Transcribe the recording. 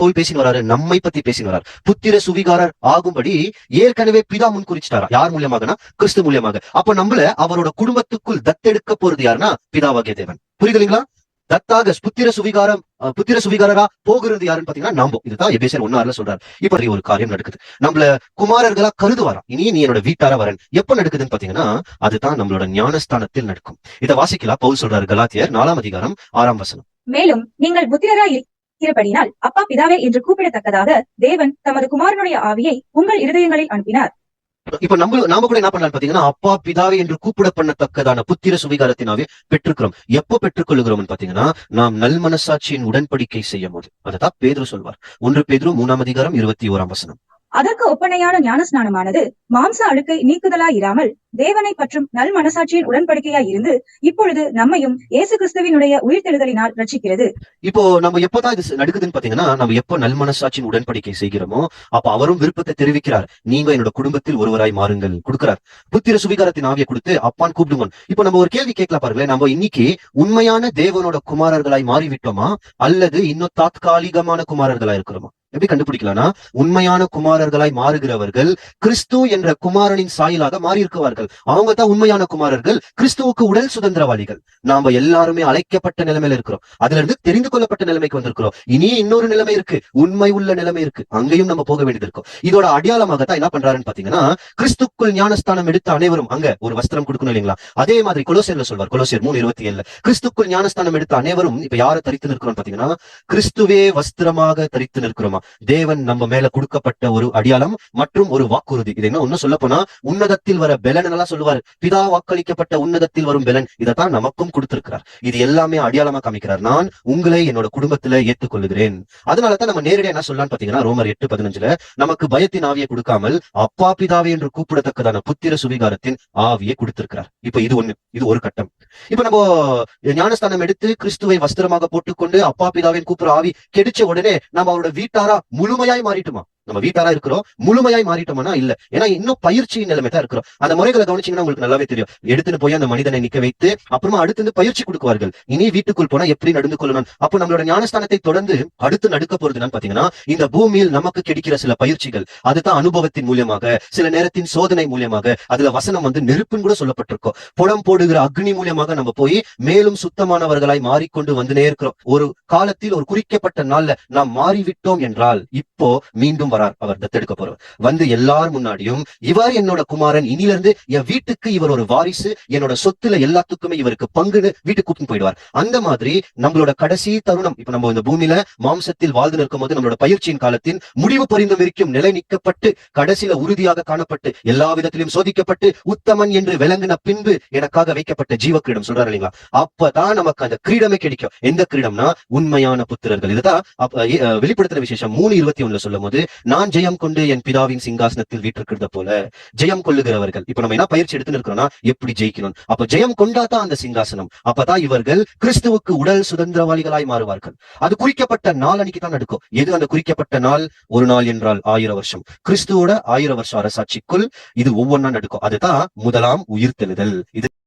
போய் பேசின்னு வராரு நம்மை பத்தி பேசின்னு வரார் புத்திர சுவிகாரர் ஆகும்படி ஏற்கனவே பிதா முன் குறிச்சிட்டாரா யார் மூலியமாகனா? கிறிஸ்து மூலியமாக. அப்ப நம்மள அவரோட குடும்பத்துக்குள் தத்தெடுக்க போறது யாருன்னா? பிதாவாகிய தேவன். புரியுதுங்களா? தத்தாக புத்திர சுவிகாரம் புத்திர சுவிகாரரா போகிறது யாருன்னு பாத்தீங்கன்னா நம்போ. இதுதான் எபேசர் ஒன்னாறுல சொல்றாரு. இப்ப ஒரு காரியம் நடக்குது. நம்மள குமாரர்களா கருதுவாராம். இனி நீ என்னோட வீட்டார வரன். எப்ப நடக்குதுன்னு பாத்தீங்கன்னா அதுதான் நம்மளோட ஞானஸ்தானத்தில் நடக்கும். இதை வாசிக்கலாம். பவுல் சொல்றாரு கலாத்தியர் நாலாம் அதிகாரம் ஆறாம் வசனம். மேலும் நீங்கள் புத்திரராய் இருக்கிறபடினால் அப்பா பிதாவே என்று கூப்பிடத்தக்கதாக தேவன் தமது குமாரனுடைய ஆவியை உங்கள் இருதயங்களில் அனுப்பினார். இப்ப நம்ம நாம கூட என்ன பண்ணலாம் பாத்தீங்கன்னா அப்பா பிதாவை என்று கூப்பிட பண்ணத்தக்கதான புத்திர சுவிகாரத்தினாவே பெற்றுக்கிறோம். எப்போ பெற்றுக்கொள்கிறோம் பாத்தீங்கன்னா நாம் நல் மனசாட்சியின் உடன்படிக்கை செய்யும் போது அதான் பேதுரு சொல்வார். ஒன்று பேதுரு மூணாம் அதிகாரம் இருபத்தி ஓராம் வசனம். அதற்கு ஒப்பனையான ஞானஸ்நானமானது மாம்ச அழுக்கை நீக்குதலாய் இராமல் தேவனை பற்றும் நல் மனசாட்சியின் உடன்படிக்கையாய் இருந்து இப்பொழுது நம்மையும் இயேசு கிறிஸ்துவினுடைய உயிர்த்தெழுதலினால் ரட்சிக்கிறது இப்போ நம்ம எப்பதான் இது நடக்குதுன்னு பாத்தீங்கன்னா நம்ம எப்போ நல் மனசாட்சியின் உடன்படிக்கை செய்கிறோமோ அப்ப அவரும் விருப்பத்தை தெரிவிக்கிறார். நீங்க என்னோட குடும்பத்தில் ஒருவராய் மாறுங்கள் கொடுக்கிறார். புத்திர சுவிகாரத்தின் ஆவியை கொடுத்து அப்பான் கூப்பிடுங்க இப்போ நம்ம ஒரு கேள்வி கேட்கலாம் பாருங்களேன். நம்ம இன்னைக்கு உண்மையான தேவனோட குமாரர்களாய் மாறிவிட்டோமா? அல்லது இன்னும் தாத்காலிகமான குமாரர்களா இருக்கிறோமா? எப்படி கண்டுபிடிக்கலாம்னா உண்மையான குமாரர்களாய் மாறுகிறவர்கள் கிறிஸ்து என்ற குமாரனின் சாயலாக மாறி இருக்குவார்கள் அவங்க தான் உண்மையான குமாரர்கள் கிறிஸ்துவுக்கு உடல் சுதந்திரவாளிகள் நாம எல்லாருமே அழைக்கப்பட்ட நிலைமையில இருக்கிறோம். அதுல இருந்து தெரிந்து கொள்ளப்பட்ட நிலைமைக்கு வந்திருக்கிறோம். இனி இன்னொரு நிலைமை இருக்கு. உண்மை உள்ள நிலைமை இருக்கு. அங்கேயும் நம்ம போக வேண்டியது இருக்கும். இதோட அடையாளமாக தான் என்ன பண்றாருன்னு பாத்தீங்கன்னா கிறிஸ்துக்குள் ஞானஸ்தானம் எடுத்த அனைவரும் அங்க ஒரு வஸ்திரம் கொடுக்கணும் இல்லைங்களா? அதே மாதிரி கொலோசியர்ல சொல்வார். கொலோசியர் மூணு இருபத்தி ஏழுல கிறிஸ்துக்குள் ஞானஸ்தானம் எடுத்த அனைவரும் இப்ப யாரை தரித்து நிற்கிறோம் பாத்தீங்கன்னா கிறிஸ்துவே வஸ்திரமாக தரித்து நிற்கிறோமா? தேவன் நம்ம மேல கொடுக்கப்பட்ட ஒரு அடையாளம் மற்றும் ஒரு வாக்குறுதி. இது என்ன? ஒன்னும் சொல்ல போனா உன்னதத்தில் வர பெலன் எல்லாம் சொல்லுவார்? பிதா வாக்களிக்கப்பட்ட உன்னதத்தில் வரும் பெலன். இதைத்தான் நமக்கும் கொடுத்திருக்கிறார். இது எல்லாமே அடையாளமா காமிக்கிறார். நான் உங்களை என்னோட குடும்பத்துல ஏற்றுக்கொள்ளுகிறேன். அதனாலதான் நம்ம நேரடியா என்ன சொல்லலாம்னு பாத்தீங்கன்னா ரோமர் எட்டு பதினஞ்சுல நமக்கு பயத்தின் ஆவியை கொடுக்காமல் அப்பா பிதாவே என்று கூப்பிடத்தக்கதான புத்திர சுவிகாரத்தின் ஆவியை கொடுத்திருக்கிறார். இப்ப இது ஒண்ணு. இது ஒரு கட்டம். இப்ப நம்ம ஞானஸ்தானம் எடுத்து கிறிஸ்துவை வஸ்திரமாக போட்டுக்கொண்டு அப்பா பிதாவின் கூப்பிடுற ஆவி கெடிச்ச உடனே நம்ம அவரோட வீட்டார முழுமையாய் மாறிட்டுமா நம்ம வீட்டாரா இருக்கிறோம் முழுமையாய் மாறிட்டோம்னா இல்ல. ஏன்னா இன்னும் பயிற்சி நிலைமை தான் இருக்கிறோம். அந்த முறைகளை கவனிச்சீங்கன்னா உங்களுக்கு நல்லாவே தெரியும். எடுத்துன்னு போய் அந்த மனிதனை நிக்க வைத்து அப்புறமா அடுத்து வந்து பயிற்சி கொடுக்குவார்கள். இனி வீட்டுக்குள் போனா எப்படி நடந்து கொள்ளணும்? அப்போ நம்மளோட ஞானஸ்தானத்தை தொடர்ந்து அடுத்து நடக்க போறதுன்னு பாத்தீங்கன்னா இந்த பூமியில் நமக்கு கிடைக்கிற சில பயிற்சிகள் அதுதான் அனுபவத்தின் மூலியமாக சில நேரத்தின் சோதனை மூலியமாக அதுல வசனம் வந்து நெருப்புன்னு கூட சொல்லப்பட்டிருக்கோம். புடம் போடுகிற அக்னி மூலியமாக நம்ம போய் மேலும் சுத்தமானவர்களாய் மாறிக்கொண்டு வந்துனே இருக்கிறோம். ஒரு காலத்தில் ஒரு குறிக்கப்பட்ட நாள்ல நாம் மாறிவிட்டோம் என்றால் இப்போ மீண்டும் போறார் அவர் தத்தெடுக்க போறவர். வந்து எல்லார் முன்னாடியும் இவர் என்னோட குமாரன் இனிலிருந்து என் வீட்டுக்கு இவர் ஒரு வாரிசு என்னோட சொத்துல எல்லாத்துக்குமே இவருக்கு பங்குன்னு வீட்டுக்கு கூப்பிட்டு போயிடுவார். அந்த மாதிரி நம்மளோட கடைசி தருணம் இப்ப நம்ம இந்த பூமியில மாம்சத்தில் வாழ்ந்து நிற்கும் போது நம்மளோட பயிற்சியின் காலத்தின் முடிவு பரிந்தும் இருக்கும் நிலை நிற்கப்பட்டு கடைசியில உறுதியாக காணப்பட்டு எல்லா விதத்திலும் சோதிக்கப்பட்டு உத்தமன் என்று விளங்கின பின்பு எனக்காக வைக்கப்பட்ட ஜீவ கிரீடம் சொல்றாரு இல்லைங்களா? அப்பதான் நமக்கு அந்த கிரீடமே கிடைக்கும். எந்த கிரீடம்னா உண்மையான புத்திரர்கள். இதுதான் வெளிப்படுத்துற விசேஷம் மூணு இருபத்தி ஒண்ணுல சொல்லும் போது நான் ஜெயம் கொண்டு என் பிதாவின் சிங்காசனத்தில் வீட்டிருக்கிறத போல ஜெயம் கொள்ளுகிறவர்கள். இப்ப நம்ம என்ன பயிற்சி எடுத்து இருக்கிறோம்னா எப்படி ஜெயிக்கணும்? அப்ப ஜெயம் கொண்டாதான் அந்த சிங்காசனம். அப்பதான் இவர்கள் கிறிஸ்துவுக்கு உடல் சுதந்திரவாளிகளாய் மாறுவார்கள். அது குறிக்கப்பட்ட நாள் அன்னைக்கு தான் நடக்கும். எது அந்த குறிக்கப்பட்ட நாள்? ஒரு நாள் என்றால் ஆயிரம் வருஷம். கிறிஸ்துவோட ஆயிரம் வருஷம் அரசாட்சிக்குள் இது ஒவ்வொன்றா நடக்கும். அதுதான் முதலாம் உயிர்த்தெழுதல். இது